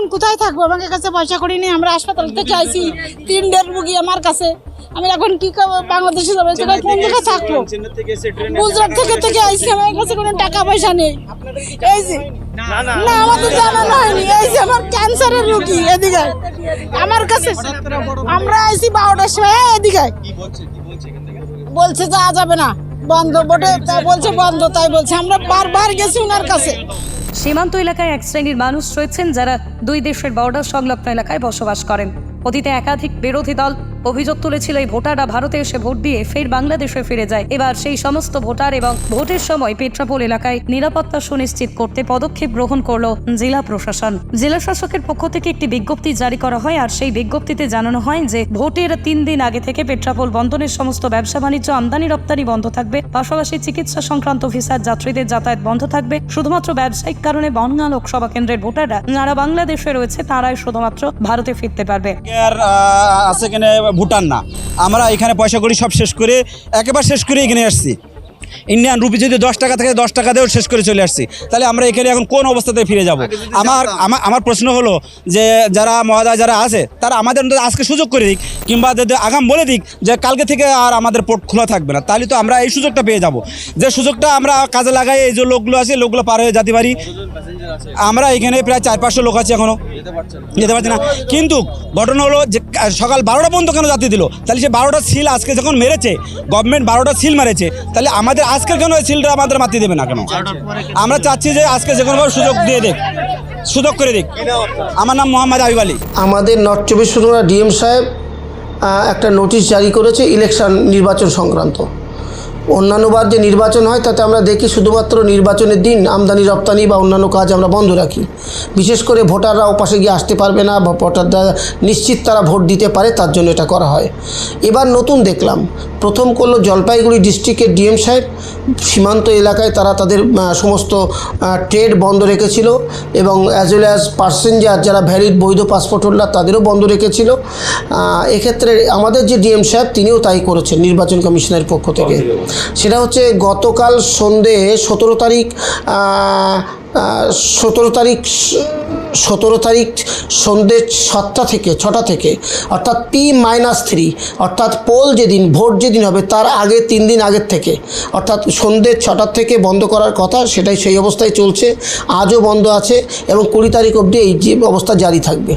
এখন কোথায় থাকব? আমাকে কাছে পয়সা করি নেই আমরা হাসপাতাল থেকে আইছি তিনটের রুগী আমার কাছে। আমি এখন কি করব? বাংলাদেশে যাব কোন জায়গায় থাকব। গুজরাট থেকে থেকে আইছি আমার কাছে কোনো টাকা পয়সা নেই। এই যে না আমাদের জানানো হয়নি এই যে আমার ক্যান্সারের রুগী এদিকে। আমার কাছে আমরা আইছি বারোটার সময়। এদিকে। বলছে যাওয়া যাবে না। বন্ধ বোটে তাই বলছে বন্ধ তাই বলছে। আমরা বারবার গেছি ওনার কাছে। সীমান্ত এলাকায় এক শ্রেণির মানুষ রয়েছেন যারা দুই দেশের বর্ডার সংলগ্ন এলাকায় বসবাস করেন। অতীতে একাধিক বিরোধী দল অভিযোগ তুলেছিল এই ভোটাররা ভারতে এসে ভোট দিয়ে ফের বাংলাদেশে ফিরে যায়। এবার সেই সমস্ত ভোটার এবং ভোটের সময় পেট্রাপোল এলাকায় নিরাপত্তা সুনিশ্চিত করতে পদক্ষেপ গ্রহণ করল জেলা প্রশাসন। জেলা শাসকের পক্ষ থেকে একটি বিজ্ঞপ্তি জারি করা হয় আর সেই বিজ্ঞপ্তিতে জানানো হয় যে ভোটের তিন দিন আগে থেকে পেট্রাপোল বন্ধনের সমস্ত ব্যবসা বাণিজ্য, আমদানি, রপ্তানি বন্ধ থাকবে। পাশাপাশি চিকিৎসা সংক্রান্ত ভিসার যাত্রীদের যাতায়াত বন্ধ থাকবে। শুধুমাত্র ব্যবসায়িক কারণে বনগাঁ লোকসভা কেন্দ্রের ভোটাররা যারা বাংলাদেশে রয়েছে তারাই শুধুমাত্র ভারতে ফিরতে পারবে। আছে এখানে ভুটান না। আমরা এখানে পয়সা করি সব শেষ করে একেবারে শেষ করে এখানে আসছি। ইন্ডিয়ান রুপি যদি দশ টাকা থেকে দশ টাকা দিয়েও শেষ করে চলে আসছি। তাহলে আমরা এখানে এখন কোন অবস্থাতে ফিরে যাব? আমার আমার আমার প্রশ্ন হলো যে যারা মহাদা যারা আছে তারা আমাদের আজকে সুযোগ করে দিক কিংবা যদি আগাম বলে দিক যে কালকে থেকে আর আমাদের পোর্ট খোলা থাকবে না তাহলে তো আমরা এই সুযোগটা পেয়ে যাব। যে সুযোগটা আমরা কাজে লাগাই এই যে লোকগুলো আছে লোকগুলো পার হয়ে যেতে পারি আমরা এখানে প্রায় চার পাঁচশো লোক আছে এখনও যেতে পারছি না। কিন্তু ঘটনা হলো যে সকাল বারোটা পর্যন্ত কেন যাত্রী দিল? তাহলে সে বারোটা সিল আজকে যখন মেরেছে গভর্নমেন্ট বারোটা সিল মেরেছে তাহলে আমাদের আজকের কেন ওই সিলটা আমাদের মাতি দেবে না কেন? আমরা চাচ্ছি যে আজকে যে কোনোভাবে সুযোগ দিয়ে দেখ সুযোগ করে দিক। আমার নাম মোহাম্মদ আবিব আলী। আমাদের নর্থ চব্বিশ পরগনা ডিএম সাহেব একটা নোটিশ জারি করেছে ইলেকশন নির্বাচন সংক্রান্ত। অন্যান্যবার যে নির্বাচন হয়, তাতে আমরা দেখি শুধুমাত্র নির্বাচনের দিন আমদানি, রপ্তানি বা অন্যান্য কাজ আমরা বন্ধ রাখি। বিশেষ করে ভোটাররা ওপাশে গিয়ে আসতে পারবে না বা ভোটাররা নিশ্চিত তারা ভোট দিতে পারে, তার জন্য এটা করা হয়। এবার নতুন দেখলাম, প্রথম করল জলপাইগুড়ি ডিস্ট্রিক্টের ডিএম সাহেব। সীমান্ত এলাকায় তারা তাদের সমস্ত ট্রেড বন্ধ রেখেছিল এবং অ্যাজ ওয়েল অ্যাজ প্যাসেঞ্জার যারা ভ্যালিড বৈধ পাসপোর্ট হোল্ডার তাদেরও বন্ধ রেখেছিল। এক্ষেত্রে আমাদের যে ডিএম সাহেব, তিনিও তাই করেছেন নির্বাচন কমিশনের পক্ষ থেকে। সেটা হচ্ছে গতকাল সন্ধে সতেরো তারিখ সতেরো তারিখ সতেরো তারিখ সন্ধে সাতটা থেকে ছটা থেকে অর্থাৎ পি মাইনাস থ্রি অর্থাৎ পোল যেদিন ভোট যেদিন হবে তার আগে তিন দিন আগের থেকে অর্থাৎ সন্ধ্যে ছটার থেকে বন্ধ করার কথা সেটাই সেই অবস্থায় চলছে আজও বন্ধ আছে এবং কুড়ি তারিখ অবধি এই যে অবস্থা জারি থাকবে।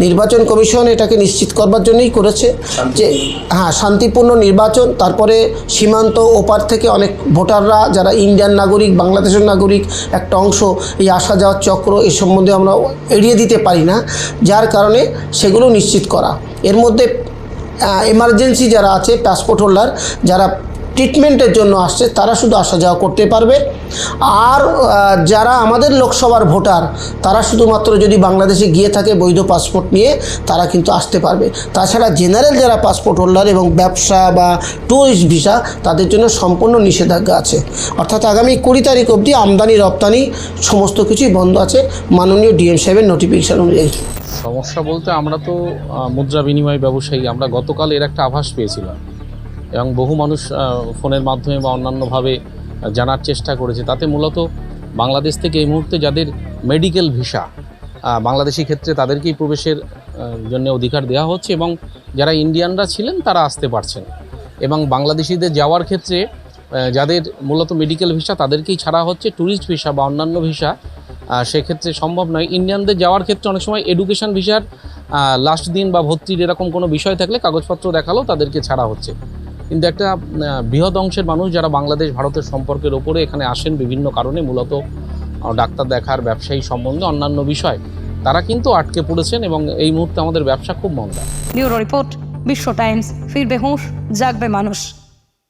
নির্বাচন কমিশন এটাকে নিশ্চিত করবার জন্যই করেছে যে হ্যাঁ শান্তিপূর্ণ নির্বাচন তারপরে সীমান্ত ওপার থেকে অনেক ভোটাররা যারা ইন্ডিয়ান নাগরিক বাংলাদেশের নাগরিক একটা অংশ এই আসা যাওয়ার চক্র এ সম্বন্ধে আমরা এড়িয়ে দিতে পারি না, যার কারণে সেগুলো নিশ্চিত করা। এর মধ্যে এমার্জেন্সি যারা আছে পাসপোর্ট হোল্ডার যারা ট্রিটমেন্টের জন্য আসছে, তারা শুধু আসা যাওয়া করতে পারবে। আর যারা আমাদের লোকসভার ভোটার, তারা শুধুমাত্র যদি বাংলাদেশে গিয়ে থাকে বৈধ পাসপোর্ট নিয়ে, তারা কিন্তু আসতে পারবে। তাছাড়া জেনারেল যারা পাসপোর্ট হোল্ডার এবং ব্যবসা বা ট্যুরিস্ট ভিসা তাদের জন্য সম্পূর্ণ নিষেধাজ্ঞা আছে। অর্থাৎ আগামী কুড়ি তারিখ অবধি আমদানি, রপ্তানি, সমস্ত কিছুই বন্ধ আছে। মাননীয় ডিএম সাহেবের নোটিফিকেশন অনুযায়ী। সমস্যা বলতে আমরা তো মুদ্রা বিনিময় ব্যবসায়ী। আমরা গতকাল এর একটা আভাস পেয়েছিলাম। এবং বহু মানুষ ফোনের মাধ্যমে বা অন্যান্যভাবে জানার চেষ্টা করেছে। তাতে মূলত বাংলাদেশ থেকে এই মুহূর্তে যাদের মেডিকেল ভিসা বাংলাদেশি ক্ষেত্রে তাদেরকেই প্রবেশের জন্য অধিকার দেওয়া হচ্ছে এবং যারা ইন্ডিয়ানরা ছিলেন তারা আসতে পারছেন। এবং বাংলাদেশিদের যাওয়ার ক্ষেত্রে যাদের মূলত মেডিকেল ভিসা তাদেরকেই ছাড়া হচ্ছে ট্যুরিস্ট ভিসা বা অন্যান্য ভিসা। সেক্ষেত্রে সম্ভব নয়। ইন্ডিয়ানদের যাওয়ার ক্ষেত্রে অনেক সময় এডুকেশন ভিসার লাস্ট দিন বা ভর্তির এরকম কোনো বিষয় থাকলে কাগজপত্র দেখালেও তাদেরকে ছাড়া হচ্ছে। কিন্তু একটা বৃহৎ অংশের মানুষ যারা বাংলাদেশ, ভারতের সম্পর্কের ওপরে এখানে আসেন বিভিন্ন কারণে, মূলত ডাক্তার দেখার, ব্যবসায়ী সম্বন্ধে অন্যান্য বিষয়, তারা কিন্তু আটকে পড়েছেন এবং এই মুহূর্তে আমাদের ব্যবসা খুব মন্দা। নিউরো রিপোর্ট, বিশ্ব টাইমস, ফিরবে হুঁশ, জাগবে মানুষ।